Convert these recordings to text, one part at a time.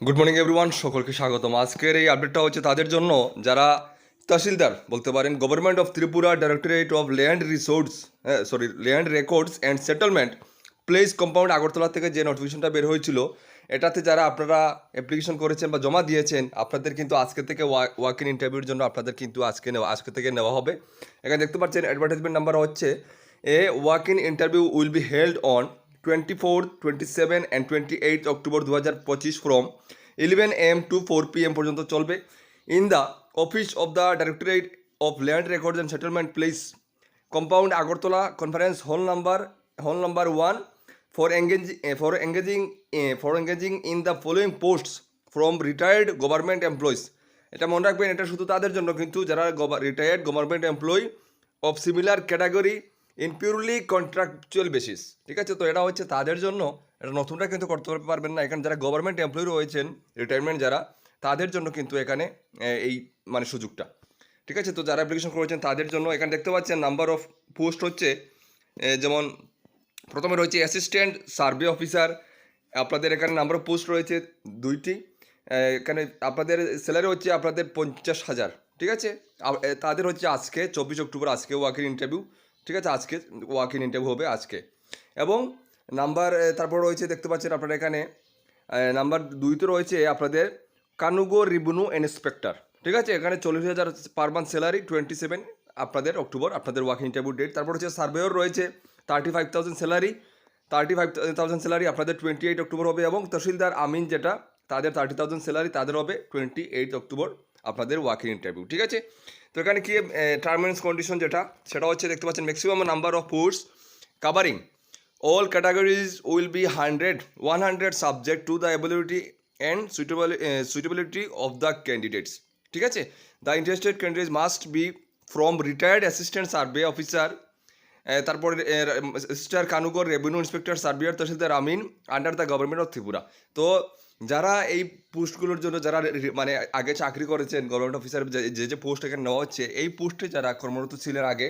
Good morning everyone সকলকে স্বাগতম। আজকের এই আপডেটটা হচ্ছে তাদের জন্য যারা তহসিলদার, বলতে পারেন government of Tripura directorate of land resource sorry land records and settlement place compound Agartala থেকে যে নোটিফিকেশনটা বের হয়েছিল, এটাতে যারা আপনারা অ্যাপ্লিকেশন করেছেন বা জমা দিয়েছেন, আপনাদের কিন্তু আজকে থেকে ওয়াক ইন ইন্টারভিউর জন্য আপনাদের কিন্তু আজকে নেওয়া, আজকে থেকে নেওয়া হবে। এখানে দেখতে পাচ্ছেন অ্যাডভার্টাইজমেন্ট নাম্বার হচ্ছে a walk in interview will be held on twenty four twenty seven and twenty eight October দু হাজার পঁচিশ from eleven AM to four P M পর্যন্ত চলবে in the office of the directorate of land records and settlement place compound Agartala conference hall number hall number one for engage for engaging for engaging in the following posts from retired government employees এটা মনে রাখবেন, এটা শুধু তাদের জন্য, কিন্তু যারা retired government employee of similar category in purely contractual basis ঠিক আছে? তো এটা হচ্ছে তাদের জন্য, এটা নতুনটা কিন্তু করতে পারবেন না। এখানে যারা গভর্নমেন্ট এমপ্লয়ি রয়েছেন রিটায়ারমেন্ট যারা, তাদের জন্য কিন্তু এখানে এই মানে সুযোগটা, ঠিক আছে? তো যারা অ্যাপ্লিকেশন করেছেন, তাদের জন্য এখানে দেখতে পাচ্ছেন নাম্বার অফ পোস্ট হচ্ছে যেমন প্রথমে রয়েছে অ্যাসিস্ট্যান্ট সার্ভে অফিসার আপনাদের এখানে নাম্বার অফ পোস্ট রয়েছে দুইটি এখানে আপনাদের স্যালারি হচ্ছে আপনাদের পঞ্চাশ হাজার, ঠিক আছে? তাদের হচ্ছে আজকে, চব্বিশ অক্টোবর আজকে ওয়াক ইন ইন্টারভিউ ঠিক আছে, আজকে ওয়াক ইন ইন্টারভিউ হবে আজকে। এবং নাম্বার তারপর রয়েছে, দেখতে পাচ্ছেন আপনারা এখানে নাম্বার দুইতে রয়েছে আপনাদের কানুগো রিভিনিউ ইন্সপেক্টর ঠিক আছে, এখানে চল্লিশ হাজার per month salary twenty seven আপনাদের অক্টোবর, আপনাদের ওয়াক ইন্টারভিউ ডেট তারপর হচ্ছে সার্ভেয়র রয়েছে thirty five thousand salary thirty five thousand salary আপনাদের টোয়েন্টি এইট অক্টোবর হবে এবং তহসিলদার আমিন যেটা, তাদের থার্টি থাউজেন্ড স্যালারি তাদের হবে টোয়েন্টি এইট অক্টোবর আপনাদের ওয়ার্ক ইন ইন্টারভিউ ঠিক আছে তো এখানে কি টার্মস কন্ডিশন যেটা, সেটা হচ্ছে দেখতে পাচ্ছেন maximum number of posts covering all categories will be hundred one hundred subject to the ability and suitability of the candidates ঠিক আছে? The interested candidates must be from retired assistant survey officer তারপর sister কানুগর revenue inspector surveyor tehsildar Amin under the government of Tripura. তো যারা এই পোস্টগুলোর জন্য যারা মানে আগে চাকরি করেছেন গভর্নমেন্ট অফিসার যে যে পোস্ট এখানে নেওয়া হচ্ছে, এই পোস্টে যারা কর্মরত ছিলেন আগে,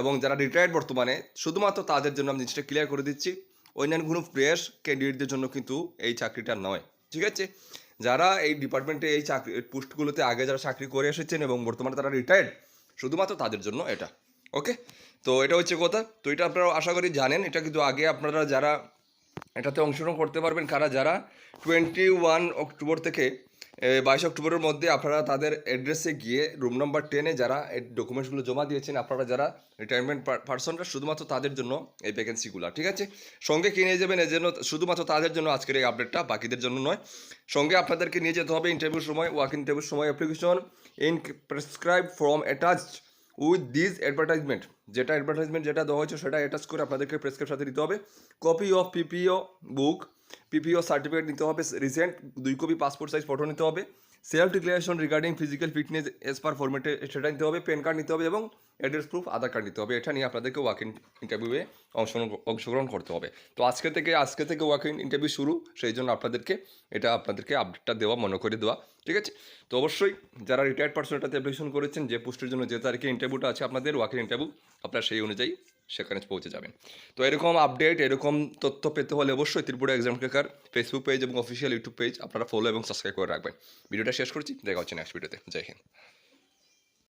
এবং যারা রিটায়ার্ড বর্তমানে, শুধুমাত্র তাদের জন্য আমি জিনিসটা ক্লিয়ার করে দিচ্ছি, অন্যান্য কোনো ফ্রেশ ক্যান্ডিডেটদের জন্য কিন্তু এই চাকরিটা নয়। ঠিক আছে? যারা এই ডিপার্টমেন্টে এই চাকরি পোস্টগুলোতে আগে যারা চাকরি করে এসেছেন এবং বর্তমানে তারা রিটায়ার্ড শুধুমাত্র তাদের জন্য এটা। ওকে তো এটা হচ্ছে কথা। তো এটা আপনারা আশা করি জানেন। এটা কিন্তু আগে আপনারা যারা এটাতে অংশগ্রহণ করতে পারবেন, কারা যারা টোয়েন্টি ওয়ান অক্টোবর থেকে বাইশ অক্টোবরের মধ্যে আপনারা তাদের অ্যাড্রেসে গিয়ে রুম নাম্বার টেনে যারা এই ডকুমেন্টসগুলো জমা দিয়েছেন, আপনারা যারা রিটায়ারমেন্ট পার্সনরা শুধুমাত্র তাদের জন্য এই ভ্যাকেন্সিগুলো ঠিক আছে? সঙ্গে কি নিয়ে যাবেন এর জন্য শুধুমাত্র তাদের জন্য আজকের এই আপডেটটা বাকিদের জন্য নয়। সঙ্গে আপনাদেরকে নিয়ে যেতে হবে ইন্টারভিউর সময় ওয়াক ইন্টারভিউর সময় application in prescribe from attached with this advertisement. যেটা অ্যাডভার্টাইজমেন্ট যেটা দেওয়া হয়েছে, সেটা অ্যাটাচ করে আপনাদেরকে প্রেসক্রিপশন সাথে দিতে হবে। Copy of PPO book PPO certificate নিতে হবে রিসেন্ট দুই কপি পাসপোর্ট সাইজ ফটো নিতে হবে। Self declaration regarding physical fitness as per ফরমেটে সেটা নিতে হবে প্যান কার্ড নিতে হবে এবং অ্যাড্রেস প্রুফ আধার কার্ড নিতে হবে। এটা নিয়ে আপনাদেরকে ওয়াক ইন ইন্টারভিউয়ে অংশগ্রহণ করতে হবে। তো আজকে থেকে আজকে থেকে ওয়াক ইন ইন্টারভিউ শুরু, সেই জন্য আপনাদেরকে এটা আপনাদেরকে আপডেটটা দেওয়া, মনে করে দেওয়া, ঠিক আছে? তো অবশ্যই যারা রিটায়ার্ড পার্সন এটাতে অ্যাপ্লিকেশন করেছেন, যে পোস্টের জন্য যে তারিখে ইন্টারভিউটা আছে আপনাদের ওয়াক ইন ইন্টারভিউ আপনারা সেই অনুযায়ী সেখানে পৌঁছে যাবেন। তো এরকম আপডেট এরকম তথ্য পেতে হলে অবশ্যই Tripura exam cracker Facebook page এবং অফিসিয়াল ইউটিউব পেজ আপনারা ফলো এবং সাবস্ক্রাইব করে রাখবেন। ভিডিওটা শেষ করছি, দেখা হচ্ছে নেক্সট ভিডিওতে জয় হিন্দ।